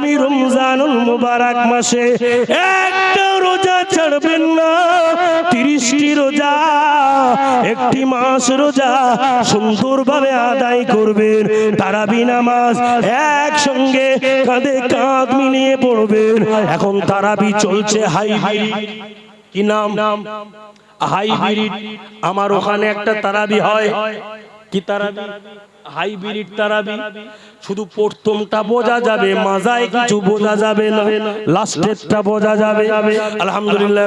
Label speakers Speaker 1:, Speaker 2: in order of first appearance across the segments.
Speaker 1: আগামী রমজানুল মুবারক মাসে একটা রোজা ছাড়বেন না, তিরিশটি রোজা একটি মাস রোজা সুন্দরভাবে আদায় করবেন, তারাবি নামাজ একসঙ্গে কাঁধে কাঁধ মিলিয়ে পড়বেন। এখন তারাবি চলছে হাই কি নাম? হাইব্রিড আমার ওখানে একটা তারাবি হয়। কি তারাবি? হাইব্রিড তারাবি। শুধু প্রথমটা বোঝা যাবে, মাজায় কিছু বোঝা যাবে না। লাস্টেরটা বোঝা যাবে। আলহামদুলিল্লাহ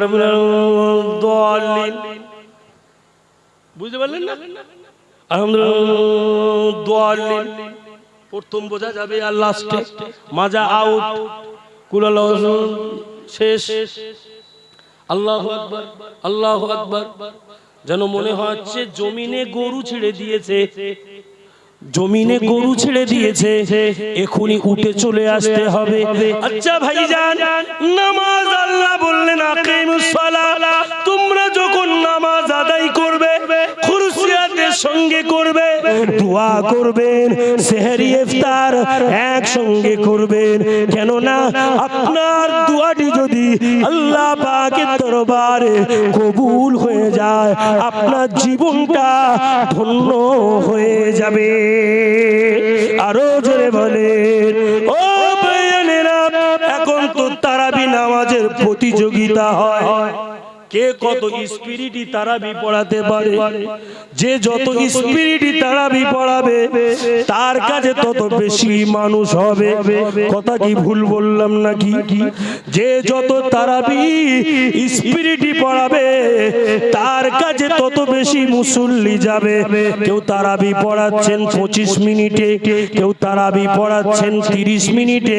Speaker 1: বুঝতে পারলেন না? প্রথম বোঝা যাবে আর লাস্টে মাজা আউট কুলাল শেষ। আল্লাহ আকবার আল্লাহ আকবার। যেন মনে হচ্ছে জমিনে গরু ছেড়ে দিয়েছে। জমিনে গরু ছেড়ে দিয়েছে এখনই উঠে চলে আসতে হবে। আচ্ছা ভাইজান নামাজ আল্লাহ বললেন আকিমুস তোমরা যখন নামাজ আদায় করবে, খুরসিয়াতের সঙ্গে করবে, দোয়া করবেন, সেহরি ইফতার একসঙ্গে করবেন। কেননা আপনার দোয়াটি যদি আল্লাহ পাকের দরবারে কবুল হয়ে যায়, আপনার জীবনটা ধন্য হয়ে যাবে। আরও জোরে বলেন, ও এখন তো তারাবি নামাজের প্রতিযোগিতা হয়। কে কত স্পিরিটই তারাবি পড়াতে পারে? যে যত স্পিরিটই তারাবি পড়াবে তার কাছে তত বেশি মানুষ হবে। কথা কি ভুল বললাম নাকি? যে যত তারাবি স্পিরিটই পড়াবে তার কাছে তত বেশি মুসল্লি যাবে। কেউ তারাবি পড়াচ্ছেন পঁচিশ মিনিটে কেউ তারাবি পড়াচ্ছেন তিরিশ মিনিটে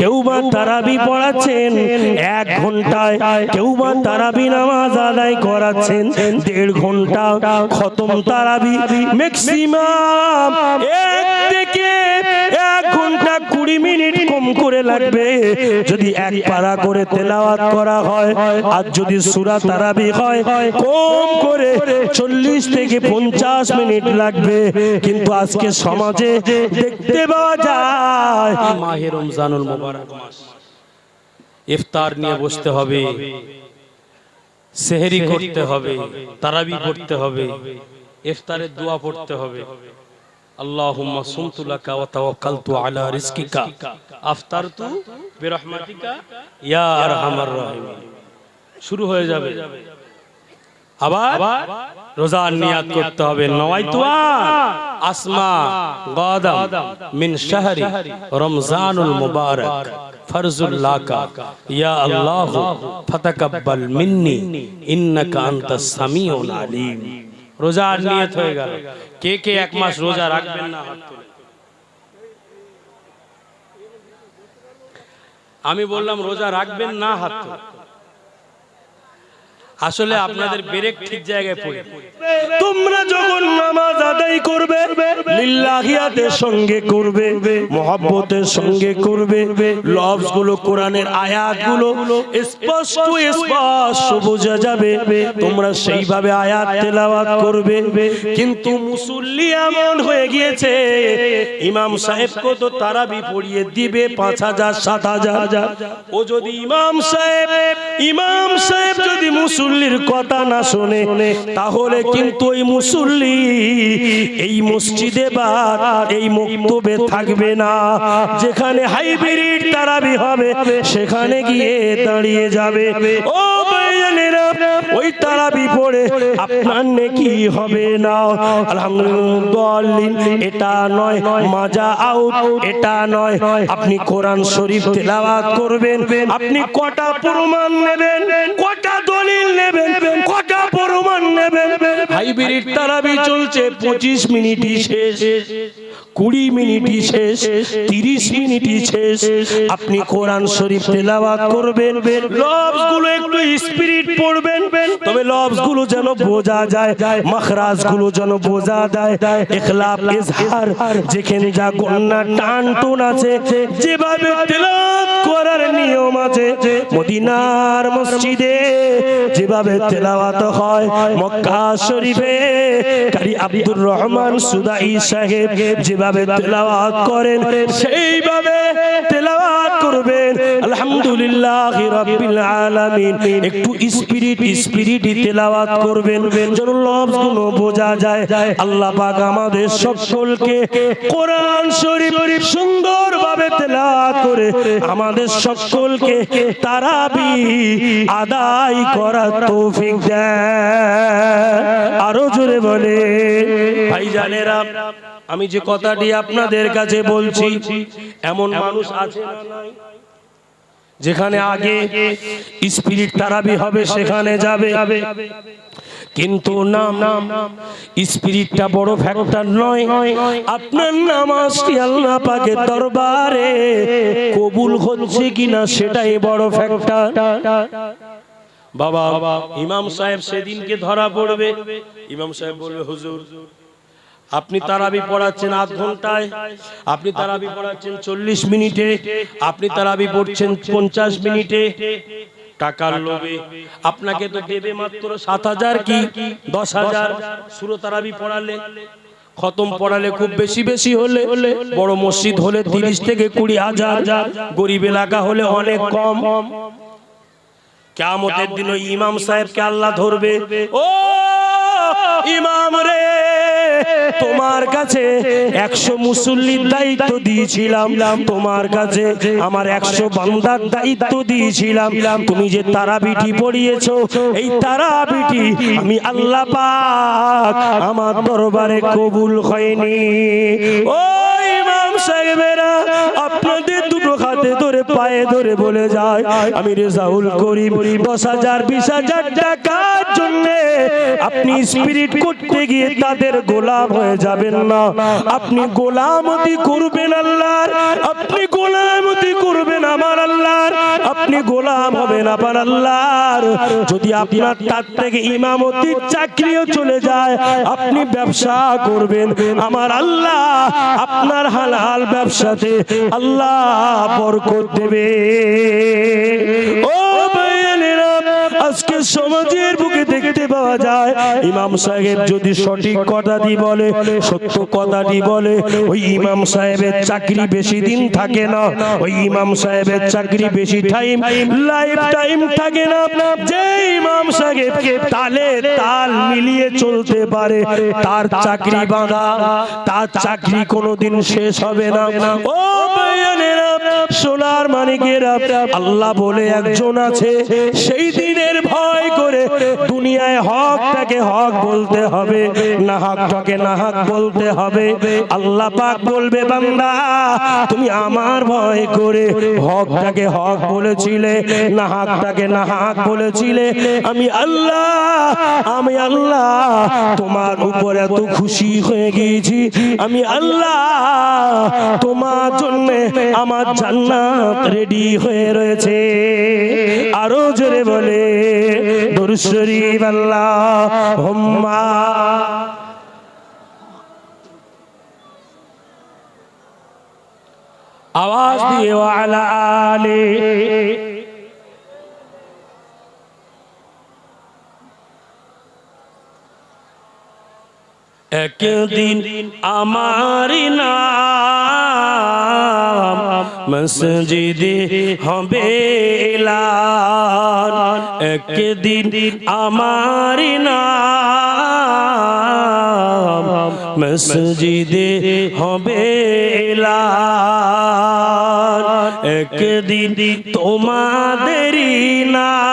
Speaker 1: কেউ বা তারাবি পড়াচ্ছেন এক ঘন্টায় কেউ বা তারাবি নামাজ আদায় করাচ্ছেন। দেড় ঘণ্টা খতম তারাবি। ম্যাক্সিমাম এক থেকে এক ঘণ্টা কুড়ি মিনিট কম করে লাগবে। যদি এক পারা করে তেলাওয়াত করা হয় আর যদি সুরা তারাবি হয় কম করে চল্লিশ থেকে পঞ্চাশ মিনিট লাগবে। কিন্তু আজকে সমাজে দেখতে পাওয়া যায়। মাহে রমজানুল মোবারক মাস। ইফতার নিয়ে বসতে হবে। সেহেরি করতে হবে তারাবি করতে হবে ইফতারের দোয়া পড়তে হবে। আল্লাহুম্মা সুমতু লাকা ওয়া তাওয়াক্কালতু আলা রিজকিকা। আফতারতু বিরহমাতিকা। ইয়া আরহামার রাহিমিন। শুরু হয়ে যাবে। আবার রোজার নিয়াত করতে হবে নওয়াইতু আসমা গাদাম মিন শাহরি রমজানুল মুবারক। ইয়া আল্লাহ ফাতাকাব্বাল মিন্নি। ইন্নাকা আনতাস সামিউল আলিম। রোজার নিয়ত হয়ে গেল। কে কে এক মাস রোজা রাখবেন না আমি বললাম রোজা রাখবেন না হাত। আসলে আপনাদের ব্রেক ঠিক জায়গায় পড়ে। তোমরা যখন নামাজ আদায় করবে লিল্লাহিয়াতের সঙ্গে করবে মহব্বতের সঙ্গে করবে লফজগুলো কোরআনের আয়াতগুলো স্পষ্ট স্পষ্ট বোঝা যাবে। তোমরা সেইভাবে আয়াত তেলাওয়াত করবে। কিন্তু মুসল্লি এমন হয়ে গিয়েছে ইমাম সাহেবকে তো তারাবি পড়িয়ে দিবে পাঁচ হাজার সাত হাজার। ও যদি ইমাম সাহেব ইমাম সাহেব যদি মুসল্লির কথা না শোনে, তাহলে কিন্তু ওই মুসল্লি এই মসজিদে বা এই মক্তবে থাকবে না। যেখানে হাইব্রিড তারাবি হবে, সেখানে গিয়ে দাঁড়িয়ে যাবে। ও ওই তারাবি পড়ে আপনার নেকি হবে না। আলহামদুলিল্লাহ, এটা নয়, মাজা আউট, এটা নয়। আপনি কোরআন শরীফ তেলাওয়াত করবেন, আপনি কটা প্রমাণ নেবেন কটা দলিল নেবেন কটা প্রমাণ নেবেন। হাইব্রিড তারাবি চলছে পঁচিশ মিনিটই শেষ। কুড়ি মিনিটই শেষ তিরিশ মিনিটই শেষ। আপনি কোরআন শরীফ তেলাওয়াত করবেন একটু স্পিরিট পড়বেন তবে লফজগুলো যেন বোঝা যায় মখরাজগুলো যেন বোঝা যায়। ইখলাফ ইজহার যেখানে যা গন্না টান টুন আছে যেভাবে তেলাওয়াত করার নিয়ম আছে মদিনার মসজিদে যেভাবে তেলাওয়াত হয় মক্কা শরীফে কারি আব্দুর রহমান সুদাই সাহেব যেভাবে তেলাওয়াত করেন, সেইভাবে তেলাওয়াত করবেন। আলহামদুলিল্লাহ রাব্বিল আলামিন। একটু স্পিরিট স্পিরিট তেলাওয়াত করবেন। যেন লফজগুলো বোঝা যায়। আল্লাহ পাক আমাদের সকলকে কোরআন শরীফ সুন্দরভাবে তেলাওয়াত করে আমাদের সকলকে তারাবি আদায় করার তৌফিক দেয় আরও জোরে বলে ভাইজানেরা আমি যে কথাটি আপনাদের কাছে বলছি এমন মানুষ আছে যেখানে আগে স্পিরিট তারাবি হবে সেখানে যাবে। কিন্তু নাম নাম স্পিরিটটা বড় ফ্যাক্টর নয়। আপনার নামাজটি আল্লাহ পাকের দরবারে। কবুল হচ্ছে কিনা সেটাই বড় ফ্যাক্টর বাবা ইমাম সাহেব সেদিনকে ধরা পড়বে। ইমাম সাহেব বলবে হুজুর আপনি তারাবি পড়াচ্ছেন আধ ঘন্টায় আপনি তারাবি পড়াচ্ছেন চল্লিশ মিনিটে আপনি তারাবি পড়ছেন পঞ্চাশ মিনিটে। টাকার লোভে। আপনাকে তো দেবে মাত্র সাত হাজার কি? দশ হাজার। সুরো তারাবি পড়ালে খতম পড়ালে খুব বেশি বেশি হলে বড় মসজিদ হলে তিরিশ থেকে কুড়ি হাজার। গরিব এলাকা হলে অনেক কম। কেমতের দিন ইমাম সাহেবকে আল্লাহ ধরবে। ও ইমাম রে তোমার কাছে একশো মুসল্লির দায়িত্ব দিয়েছিলাম। তোমার কাছে আমার একশো বান্দার দায়িত্ব দিয়েছিলাম। তুমি যে তারাবিটি পড়িয়েছ এই তারাবিটি আমি আল্লাহ পাক আমার দরবারে কবুল হয়নি। ও ইমাম সাহেবেরা আপনাদের হাতে ধরে, পায়ে ধরে বলে যায়, আমি রেজাউল করিম, দশ হাজার, বিশ হাজার টাকার জন্য আপনি স্পিরিট করতে গিয়ে তাদের গোলাম হয়ে যাবেন না। আপনি গোলামতি করবেন আল্লাহ আপনি গোলামতি করবেন আমার আল্লাহর। আপনি গোলাম হবেন আমার আল্লাহর। যদি আপনার তার থেকে ইমামতির চাকরিও চলে যায়, আপনি ব্যবসা করবেন। আমার আল্লাহ আপনার হালাল ব্যবসাতে আল্লাহ বরকত দেবে। ও আজকে সমাজের বুকে দেখতে পাওয়া যায়। ইমাম সাহেব যদি সঠিক কথাটি বলে, সত্য কথাটি বলে, ওই ইমাম সাহেবের চাকরি বেশি দিন থাকে না। ওই ইমাম সাহেবের চাকরি বেশি টাইম লাইফ টাইম থাকে না। যে ইমাম সাহেবকে তালে তাল মিলিয়ে চলতে পারে, তার চাকরি বাঁধা, তার চাকরি কোনোদিন শেষ হবে না। ও সোনার মানিকেরা, আল্লাহ বলে একজন আছে, সেই করে দুনিয়ায় হকটাকে হক বলতে হবে, না হকটাকে না হক বলতে হবে। আল্লাহ পাক বলবে, বান্দা, তুমি আমার ভয় করে হকটাকে হক বলেছিলে, না হকটাকে না হক বলেছিলে। আমি আল্লাহ আমি আল্লাহ, তোমার উপর এত খুশি হয়ে গিয়েছি। আমি আল্লাহ, তোমার জন্য আমার জান্নাত রেডি হয়ে রয়েছে। আরও জোরে বলে, দরুদ আল্লাহ হুম্মা আওয়াজ দিয়ে ওয়ালা আলে একদিন আমার নাম মসজিদে হবে এলান একদিন আমার মসজিদে হবে একদিন তোমাদেরই নাম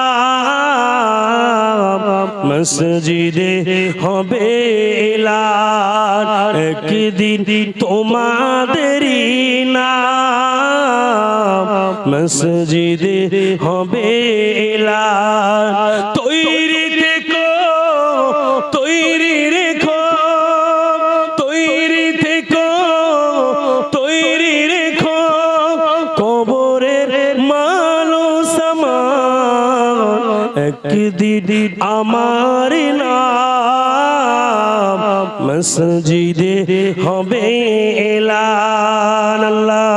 Speaker 1: মসজিদে হবে একদিন তোমাদেরই নাম মসজিদে হবে এলান। তৈরি থেকো, তৈরি রেখো, তৈরি থেকো, তৈরি রেখো। কবরের মালো সামান একদিন আমার নাম। মসজিদে হবে এলান আল্লাহ।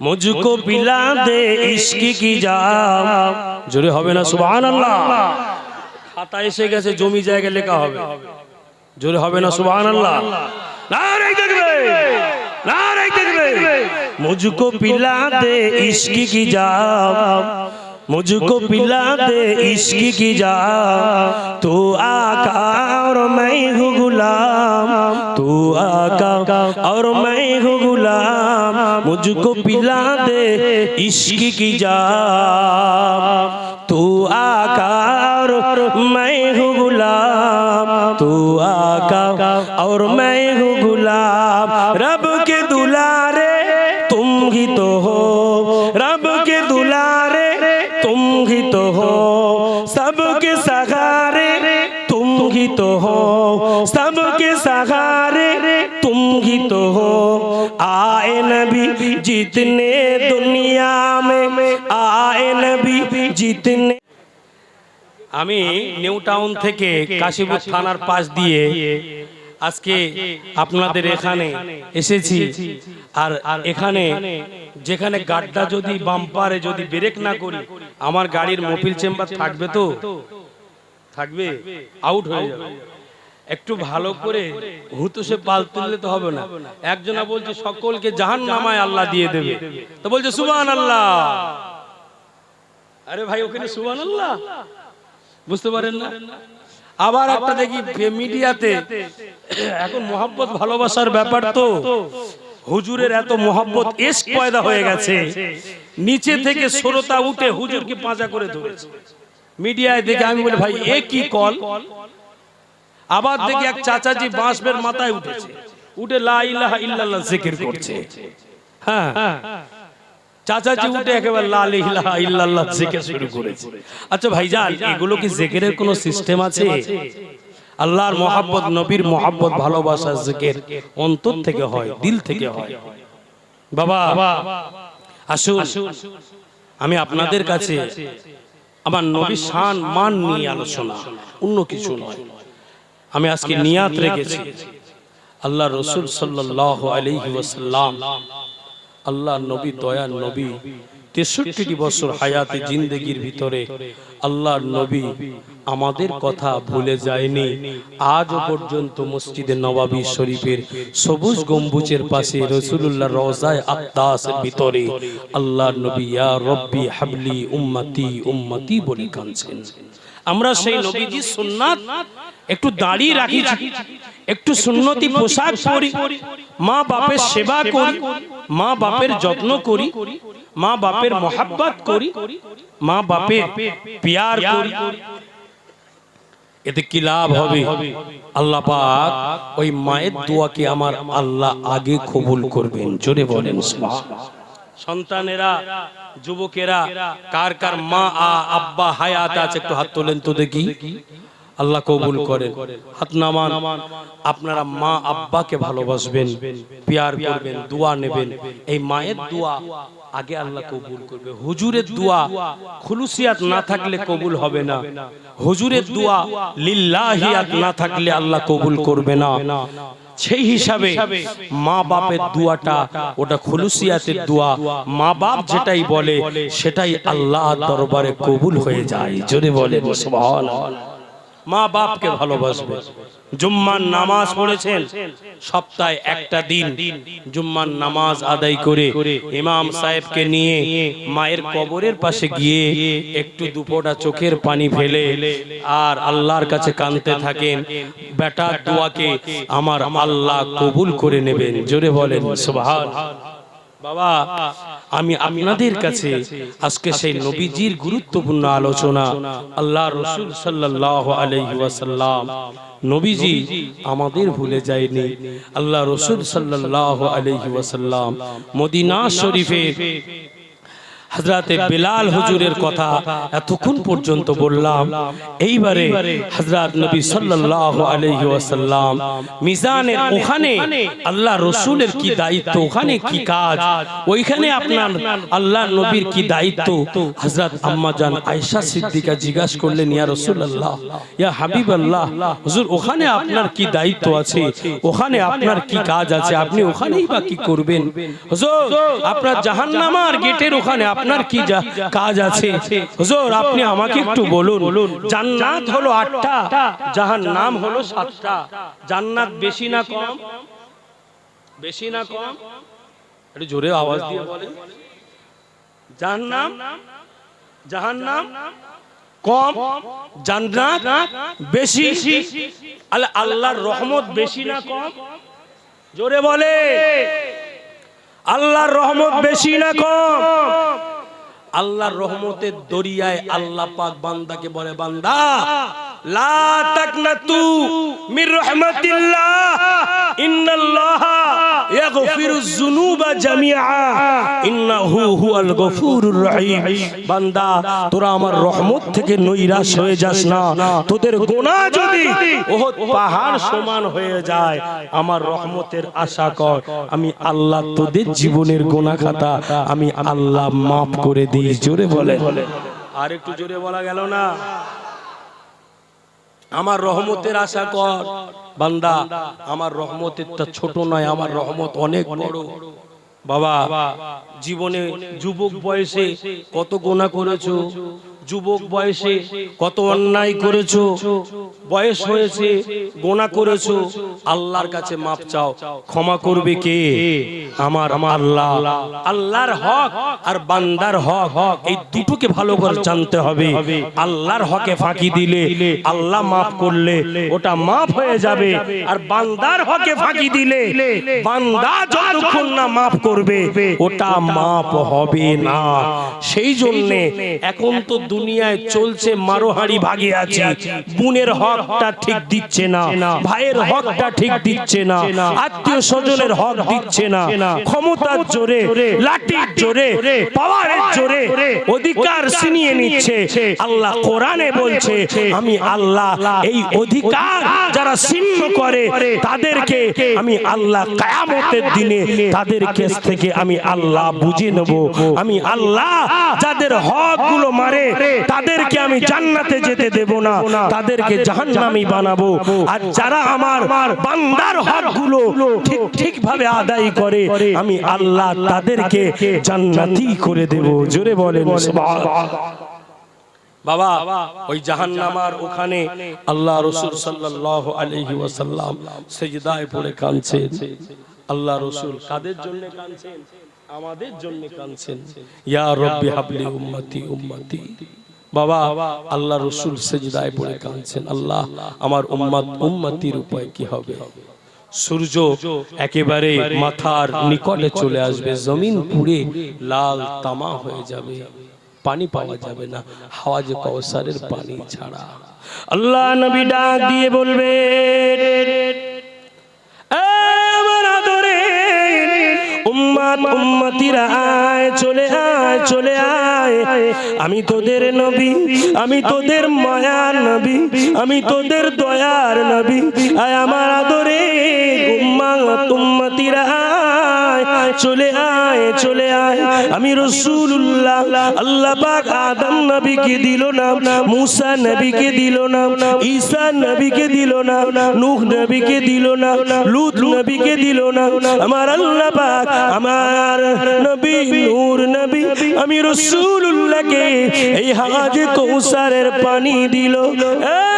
Speaker 1: মুজকো পিলা দে ইশকি কি যা জোরে হবে না সুবহানাল্লাহ। খাতা এসে গেছে জমি জায়গা লেখা হবে। জোরে হবে না সুবাহান আল্লাহ মুজকো পিলা দে ইশকি কি যাব মুজকো পিলা দে ইশকি কি যাব তু আকার মাই হু গুলাম, তু আকার আর মাই হু গুলাম, মুজকো পিলা দে ইশকি কি যাব তু আকার মাই হু গুলাম आका और मैं हूँ गुलाम तू आका और मैं हूँ गुलाम रब के दुलारे तुम ही तो हो रब के दुलारे तुम ही तो हो सबके सहारे तुम ही तो हो सबके सहारे तुम ही तो हो आए नबी जितने दुनिया में आए नबी जितने আমি নিউ টাউন থেকে কাশীপুর থানার পাশ দিয়ে আজকে আপনাদের এখানে এসেছি। আর এখানে যেখানে গাড্ডা যদি বাম্পারে যদি ব্রেক না করি আমার গাড়ির মোবিল চেম্বার থাকবে তো? থাকবে আউট হয়ে যাবে। একটু ভালো করে হুতুসে পাল তুললে তো হবে না। একজনা বলছে সকলকে জাহান নামায় আল্লাহ দিয়ে দেবে। তো বলছে সুবান আল্লাহ আরে ভাই ওখানে সুবান আল্লাহ বুঝতে পারেন না? আবার একটা দেখি মিডিয়াতে, এখন মোহাব্বত ভালোবাসার ব্যাপার তো। হুজুরের এত মোহাব্বত এস পয়দা হয়ে গেছে। নিচে থেকে শ্রোতা উঠে হুজুরকে পাঁজা করে ধরেছে। মিডিয়ায় দেখে আমি বলি, ভাই, এ কি কল? আবার দেখি এক চাচাজি বাঁশবের মাথায় উঠেছে। উঠে লা ইলাহা ইল্লাল্লাহ জিকির করছে। হ্যাঁ। চাচাজি উঠে একেবারে লা ইলাহা ইল্লাল্লাহ জিকির শুরু করেছে। আচ্ছা ভাইজান এগুলো কি জিকিরের কোনো সিস্টেম আছে? আল্লাহর মোহাব্বত নবীর মোহাব্বত ভালোবাসা জিকির অন্তর থেকে হয় দিল থেকে হয়। বাবা আসুন। আমি আপনাদের কাছে আমার নবী শান মান নিয়ে আলোচনা অন্য কিছু নয়। আমি আজকে নিয়াত রেখেছি। আল্লাহ রসুল সাল্লাহ আলাইহি ওয়াসাল্লাম। আল্লাহ, নবী দয়ার নবী তেষট্টি বছর হায়াতে জিন্দগির ভিতরে আল্লাহর নবী আমাদের কথা ভুলে যায়নি। আজ পর্যন্ত মসজিদে নবাবী শরীফের সবুজ গম্বুজের পাশে রসুল্লাহ রওজায় আত্মাসের ভিতরে আল্লাহর নবী, ইয়া রব্বি হাবলি উম্মতি উম্মতি বলে কাঁদছেন। আমরা সেই নবীজি সুন্নাত একটু দাঁড়িয়ে রাখি একটু সুন্নতি পোশাক পরি মা বাপের সেবা করি মা বাপের যত্ন করি মা বাপের মোহাব্বত করি মা বাপের পিয়ার করি। এতে কি লাভ হবে? আল্লাহ পাক ওই মায়ের দোয়াকে আমার আল্লাহ আগে কবুল করবেন। জোরে বলেন। সুবহানাল্লাহ। সন্তানেরা, যুবকেরা, কার কার মা আ আব্বা হায়াত আছে, একটু হাত তোলেন তো দেখি। আল্লাহ কবুল করেন। হাত নামান। আপনারা মা আব্বাকে ভালোবাসবেন, পিয়ার করবেন, দোয়া নেবেন। এই মায়ের দোয়া আগে আল্লাহ কবুল করবে। হুজুরের দোয়া খুলুসিয়াত না থাকলে কবুল হবে না। হুজুরের দোয়া লিল্লাহিয়াত না থাকলে আল্লাহ কবুল করবে না। সেই হিসাবে মা বাপের দুয়াটা ওটা খুলুসিয়াতের দোয়া। মা বাপ যেটাই বলে সেটাই আল্লাহ দরবারে কবুল হয়ে যায়। যদি বলে সুবহানাল্লাহ। মা বাপকে ভালোবাসবে। জুম্মার নামাজ পড়েছেন, সপ্তাহে একটা দিন জুম্মার নামাজ আদায় করে ইমাম সাহেবকে নিয়ে মায়ের কবরের পাশে গিয়ে একটু দুপোটা চোখের পানি ফেলে আর আল্লাহর কাছে কানতে থাকেন। বেটার দোয়াকে আমার আল্লাহ কবুল করে নেবেন। জোরে বলেন, সুবহান। বাবা, আমি আপনাদের কাছে আজকে সেই নবীজির গুরুত্বপূর্ণ আলোচনা আল্লাহ রসুল সাল্লাহ আলাইহি নবীজি আমাদের ভুলে যায়নি। আল্লাহ রসুল সাল্লাহ আলহিসাল্লাম মদিনা শরীফে হজরতে বিলাল হুজুরের কথা এতক্ষণ পর্যন্ত বললাম। এইবারে হজরত নবী সাল্লাল্লাহু আলাইহি ওয়াসাল্লাম মিজানের ওখানে আল্লাহ রসুলের কি দায়িত্ব ওখানে কি কাজ? ওইখানে আপনার আল্লাহ নবীর কি দায়িত্ব? হজরত আম্মা জান আয়েশা সিদ্দিকা জিজ্ঞাসা করলেন ইয়া রাসূলুল্লাহ ইয়া হাবিবাল্লাহ হুজুর ওখানে আপনার কি দায়িত্ব আছে? ওখানে আপনার কি কাজ আছে? আপনি ওখানেই বা কি করবেন? হুজুর আপনার জাহান্নামার গেটের ওখানে আপনার কি যা- কাজ আছে? হুজুর, আপনি আমাকে একটু বলুন। জান্নাত হলো আটটা, জাহান্নাম হলো সাতটা। জান্নাত বেশি না কম? বেশি না কম? একটু জোরে আওয়াজ দিয়ে বলেন। জাহান্নাম? জাহান্নাম? কম? জান্নাত বেশি? আল্লাহ, আল্লাহর রহমত বেশি না কম? জোরে বলে আল্লাহর রহমত বেশি না কম? আল্লাহর রহমতের দরিয়ায় আল্লাহ পাক বান্দাকে বলে বান্দা আমার রহমত থেকে নৈরাশ হয়ে যাস না। তোদের গোনাহ যদি ওহদ পাহাড় সমান হয়ে যায়, আমার রহমতের আশা কর। আমি আল্লাহ তোদের জীবনের গোনাহ খাতা। আমি আল্লাহ মাফ করে দিই। জোরে বলে আর একটু জোরে বলা গেল না? আমার রহমতের আশা কর। বান্দা, আমার রহমতের তো ছোট নয়, আমার রহমত অনেক বড়। বাবা, জীবনে যুবক বয়সে কত গোনা করেছ? যুবক বয়সে কত অন্যায় করেছ বয়স হয়েছে গোনা করেছ আল্লাহর কাছে মাপ চাও ক্ষমা করবে কে? আমার আল্লাহ আল্লাহর হক আর বান্দার হক এই দুটোকে ভালো করে জানতে হবে। আল্লাহর হকে ফাঁকি দিলে আল্লাহ মাফ করলে ওটা মাফ হয়ে যাবে। আর বান্দার হকে ফাঁকি দিলে বান্দা যতক্ষণ না মাফ করবে ওটা মাফ হবে না। সেই জন্য এখন তো দুনিয়ায় চলছে মারোহাড়ি ভাগে আছে বোনের হকটা ঠিক দিচ্ছে না। ভাইয়ের হকটা ঠিক দিচ্ছে না। আত্মীয় স্বজনের হক দিচ্ছে না। ক্ষমতার জোরে লাঠির জোরে পাওয়ারের জোরে অধিকার ছিনিয়ে নিচ্ছে। আল্লাহ কোরআনে বলছে আমি আল্লাহ এই অধিকার যারা ছিন্ন করে তাদেরকে আমি আল্লাহ কায়ামতের দিনে তাদের কেস থেকে আমি আল্লাহ বুঝে নেব। আমি আল্লাহ যাদের হকগুলো মারে তাদেরকে আমি জান্নাতে যেতে দেব না। তাদেরকে জাহান্নামি বানাবো। আর যারা আমার বান্দার হকগুলো ঠিক ঠিক ভাবে আদায় করে, আমি আল্লাহ তাদেরকে জান্নাতি করে দেব। জোরে বলেন সুবহানাল্লাহ। বাবা, ওই জাহান্নামার ওখানে আল্লাহ রসুল সাল্লাল্লাহু আলাইহি ওয়াসাল্লাম সেজদায় পড়ে কাঁদছেন। আল্লাহ রসুল কাদের জন্য কাঁদছেন? আমাদের জন্য কাঁদছেন। ইয়া রব্বি হাবলি উম্মতি উম্মতি। বাবা, আল্লাহ রসুল সেজদায় পড়ে কাঁদছেন। আল্লাহ, আমার উম্মত, উম্মতির উপায় কি হবে? সূর্য একেবারে মাথার নিকটে চলে আসবে। জমিন পুড়ে লাল তামা হয়ে যাবে। পানি পাওয়া যাবে না। হাওয়াজে কৌসারের পানি ছাড়া। আল্লাহ নবী ডাক দিয়ে বলবে উম্মাত উম্মতিরা চলে আয় চলে আয়। আমি তোদের নবী, আমি তোদের মায়ার নবী, আমি তোদের দয়ার নবী। আয় আমার আদরে উম্মাত উম্মতিরা আয়। চলে আয় চলে আয়। আমি রসুল্লাহ আল্লাহ পাক আদম নবীকে দিল না, মুসা নবীকে দিল না, ঈসা নবীকে দিল না, নূহ নবীকে দিল না, লূত নবীকে দিল না। আমার আল্লাহ পাক, আমার নবী, নূর নবী, আমি রসুল্লাহকে এই হাজে কৌসারের পানি দিল। আদরের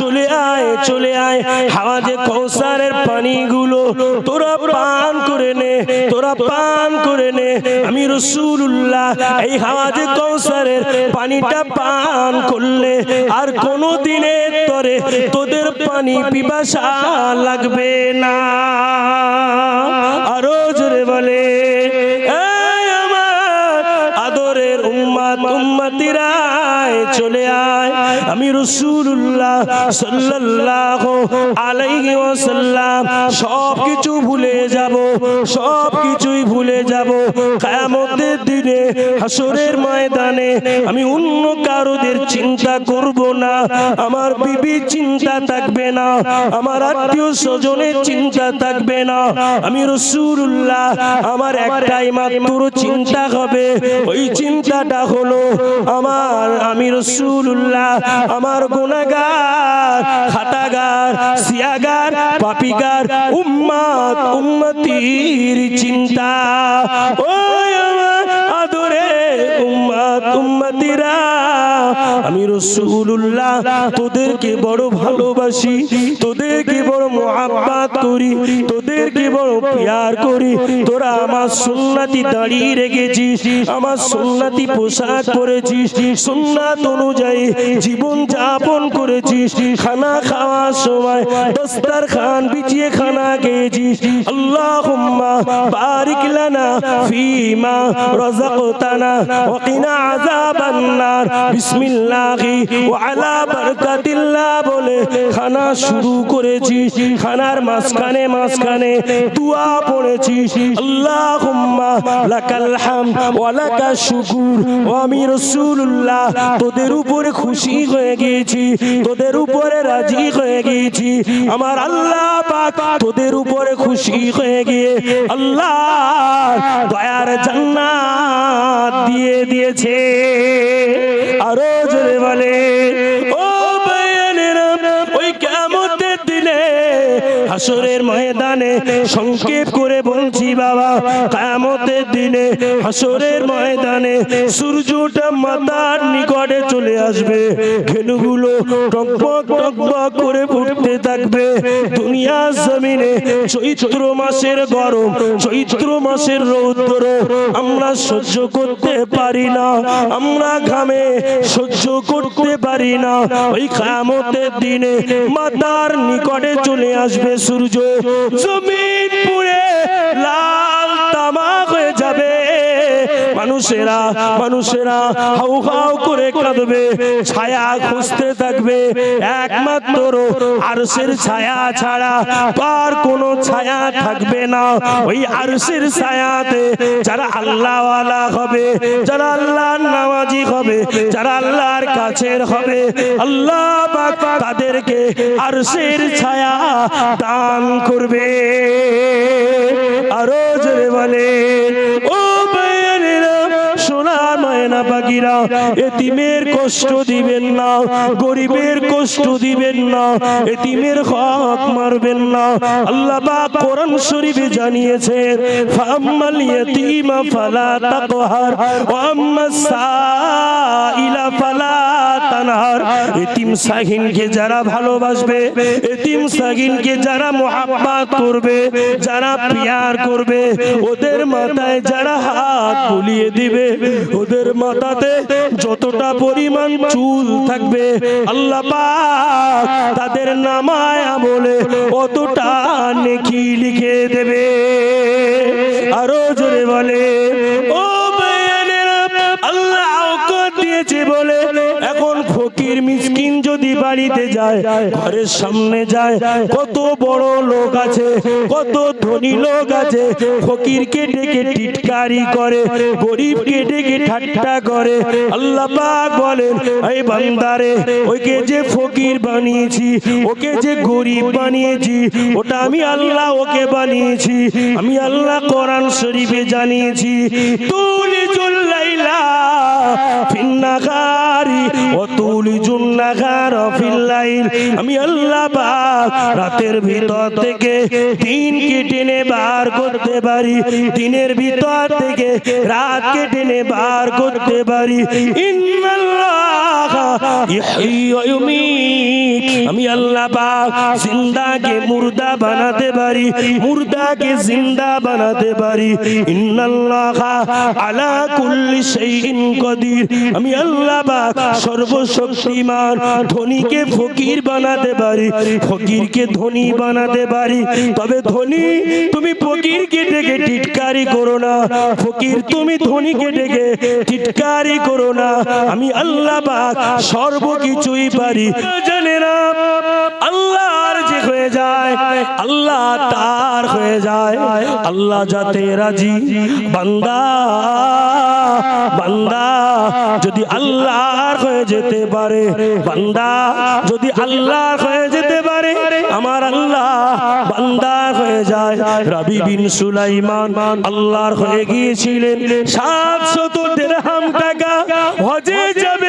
Speaker 1: চলে আয় চলে আয়। হাওয়াজে কৌসারের পানিগুলো তোরা পান করে নে, তোরা পান করে নে। আমি রসুল্লাহ এই হাওয়াজে কৌসারের পানিটা পান করলে আর কোনো দিনে তোর তোদের পানি পিপাসা লাগবে না। আরও জোরে বলে। রসুল্লাহ সাল্লাল্লাহু আলাইহি সব কিছু ভুলে যাব সব কিছুই ভুলে যাব। কিয়ামতের দিনে হাসরের ময়দানে আমি অন্য কারোদের চিন্তা করব না, আমার বিবি চিন্তা থাকবে না, আমার আত্মীয় স্বজনের চিন্তা থাকবে না। আমি রসুল্লাহ, আমার একটাই মাত্র চিন্তা হবে, ওই চিন্তাটা হলো আমার, আমি রসুল্লাহ আমার গুণাগার খাটাগার সিয়াগার পাপিগার উম্মাত উম্মতির চিন্তা। ওই আমার আমি রসুল্লাহ তোদেরকে বড় ভালোবাসি, তোদেরকে বড় করি, তোদেরকে বড় প্যার করি। তোরা আমার দাঁড়িয়ে রেখেছিস, আমার পোশাক পরেছিস অনুযায়ী জীবন যাপন করেছিস। খানা খাওয়ার সময় দস্তার খান বিছিয়ে খানা খেয়েছিস। আল্লাহুম্মা বারিক ফিমা রাযাকতানা, ওয়া বারাকাতিল্লাহ বলে খানা শুরু করেছিস খানার মাঝখানে মাঝখানে দোয়া পড়েছিস আল্লাহুম্মা লাকাল হামদ ওয়া শুকুর। আমি রাসূলুল্লাহ, তোদের উপরে খুশি হয়ে তোদের উপরে রাজি হয়ে গিয়েছি। আমার আল্লাহ পাক তোদের উপরে খুশি হয়ে গিয়ে আল্লাহ দয়ার জান্নাত দিয়ে দিয়েছে। আরও জোরে বলে ও হাসরের ময়দানে সংক্ষেপ করে বলছি বাবা, কিয়ামতের দিনে হাসরের ময়দানে সূর্যটা মাথার নিকটে চলে আসবে। ঘেনুগুলো টকবক টকবক করে ফুটতে থাকবে। দুনিয়া জমিনে চৈত্র মাসের গরম, চৈত্র মাসের রৌদ্র আমরা সহ্য করতে পারি না, আমরা ঘামে সহ্য করতে পারি না। ওই খামতের দিনে মাতার নিকটে চলে আসবে সূর্য জমিন পুরে লাল মানুষেরা মানুষেরা হাউ হাউ করে কাঁদবে, ছায়া খুঁজতে থাকবে। একমাত্র আরশের ছায়া ছাড়া পার কোনো ছায়া থাকবে না। ওই আরশের ছায়াতে যারা আল্লাহওয়ালা হবে, যারা আল্লাহর নামাজি হবে, যারা আল্লাহর কাছের হবে, আল্লাহ তাদেরকে আরশের ছায়া দান করবে। আরও জোরে বলে ও পাখিরা এতিমের কষ্ট দিবেন না, গরিবের কষ্ট দিবেন না, এতিমের হক মারবেন না। আল্লাহ পাক কোরআন শরীফে জানিয়েছেন ফাম্মাল ইয়াতীমা ফালা তাকহার ওয়া আম্মাস সাইলা ফালা তানহার। এতিম সাহিনকে যারা ভালোবাসবে, এতিম সাহিনকে যারা মোহাব্বত করবে, যারা প্যার করবে, ওদের মাথায় যারা হাত বুলিয়ে দিবে, ওদের মাথাতে যতটা পরিমাণ চুল থাকবে, আল্লাহ পাক তাদের নামায় আমলে অতটা নেকি লিখে দেবে। আরও জোরে বলে, ও আল্লাহ দিয়েছে বলে ফকির মিসকিন যদি বাড়িতে যায়, ঘরের সামনে যায়, কত বড় লোক আছে, কত ধনী লোক আছে, ফকিরকে ডেকে টিটকারি করে, গরিবকে ডেকে ঠাট্টা করে। আল্লাহ পাক বলেন, এই বান্দারে, ওকে যে ফকির বানিয়েছি, ওকে যে গরিব বানিয়েছি, ওটা আমি আল্লাহ ওকে বানিয়েছি, আমি আল্লাহ কোরআন শরীফে জানিয়েছি তুলি জুল্লাইলা ফিন্নাগারি আমি আল্লাহ রাতের ভিতর থেকে দিনকে টেনে বার করতে পারি, দিনের ভিতর থেকে রাতকে টেনে বার করতে পারি। আমি আল্লাহ পাক জিন্দাকে মুর্দা বানাতে পারি, মুর্দাকে জিন্দা বানাতে পারি। ইন্নাল্লাহ আলা কুল্লি শাইইন কদির। আমি আল্লাহ পাক সর্বশক্তিমান ধনীকে ফকির বানাতে পারি ফকিরকে ধনী বানাতে পারি। তবে ধনী তুমি ফকিরকে ডেকে টিটকারি করো না। ফকির তুমি ধনীকে ডেকে টিটকারি করো না। আমি আল্লাহ পাক সর্বকিছুই পারি। জানে না আল্লাহর যে হয়ে যায় আল্লাহ তার হয়ে যায়। আল্লাহ যাতে রাজি বান্দা বান্দা যদি আল্লাহর হয়ে যেতে পারে। বান্দা যদি আল্লাহ হয়ে যেতে পারে, আমার আল্লাহ বান্দা হয়ে যায়। রবি বিন সুলাইমান আল্লাহর হয়ে গিয়েছিলেন। সাতশত দেড়হাম টাকা হজে যাবে।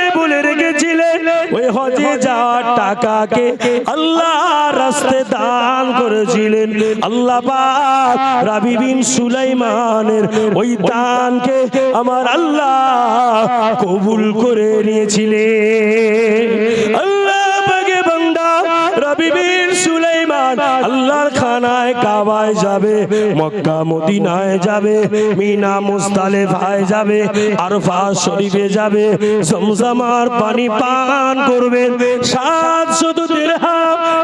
Speaker 1: হজে যাওয়ার টাকাকে আল্লাহ রাস্তে দান করেছিলেন। আল্লাহ পাক রাবি বিন সুলাইমানের ওই দানকে আমার আল্লাহ কবুল করে নিয়েছিলেন। আল্লাহ পাকে বান্দা বিন আল্লাহর খানায় কাবায় যাবে, মক্কা, মদিনায় যাবে, মিনা যাবে শরীফে যাবে পানি পান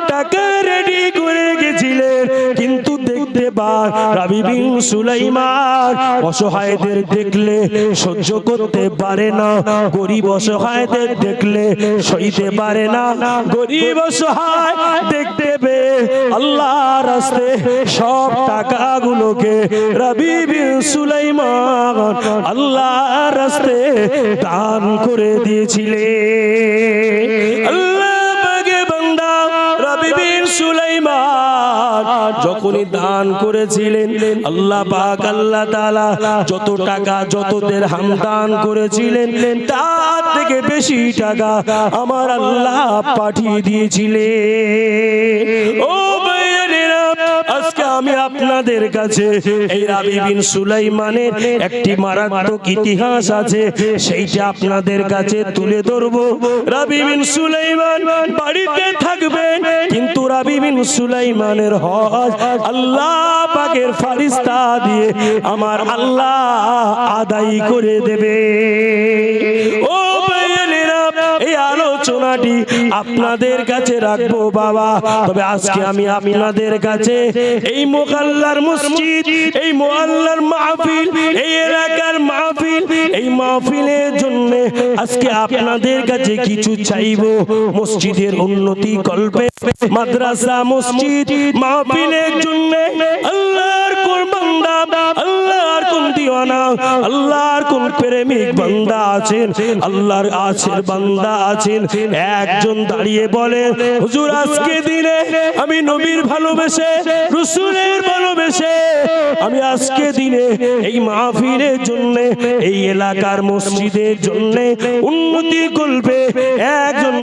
Speaker 1: টাকা রেডি করে গেছিলেন কিন্তু দেখতে পান রাবি অসহায়দের দেখলে সহ্য করতে পারে না, গরিব অসহায়দের দেখলে সইতে পারে না, গরিব অসহায় দেখতে পেয়ে আল্লাহ রাস্তে সব টাকাগুলোকে রবি সুলাইমান আল্লাহ রাস্তে দান করে দিয়েছিলে। আল্লাহ বান্দা রবি বিন সুলাইমান যখনই দান করেছিলেন, আল্লাহ পাক, আল্লাহ তাআলা যত টাকা, যতদের দেরহাম দান করেছিলেন, তার থেকে বেশি টাকা আমার আল্লাহ পাঠিয়ে দিয়েছিলেন। ও ভাইয়েরা আজকে আমি আপনাদের কাছে এই রাবি বিন সুলাইমানের একটি মারাত্মক ইতিহাস আছে, সেইটা আপনাদের কাছে তুলে ধরবো। রাবি বিন সুলাইমান বাড়িতে থাকবেন কিন্তু রাবি বিন সুলাইমানের হজ আল্লাহ পাকের ফারিস্তা দিয়ে আমার আল্লাহ আদায় করে দেবে। ও এই আলোচনাটি আপনাদের কাছে রাখব, বাবা। তবে আজকে আমি আপনাদের কাছে এই মোকাল্লার মসজিদ, এই মোয়াল্লার মাহফিল, এই এলাকার মাহফিল, এই মাহফিলের জন্য আজকে আপনাদের কাছে কিছু চাইব। মসজিদের উন্নতি কল্পে, মাদ্রাসা মসজিদ, মাহফিলের জন্য আল্লাহর কোন বান্দা, আল্লাহর কোন দিওয়ানা, আল্লাহর কোন প্রেমিক বান্দা আছেন, আল্লাহর আছের বান্দা আছেন, একজন দাঁড়িয়ে বলে, হুজুর, আজকে দিনে আমি নবীর ভালোবেসে, রসুলের ভালোবেসে, আমি আজকে দিনে এই মাহফিলের জন্য, এই এলাকার মসজিদের জন্য উন্নতি করবে একজন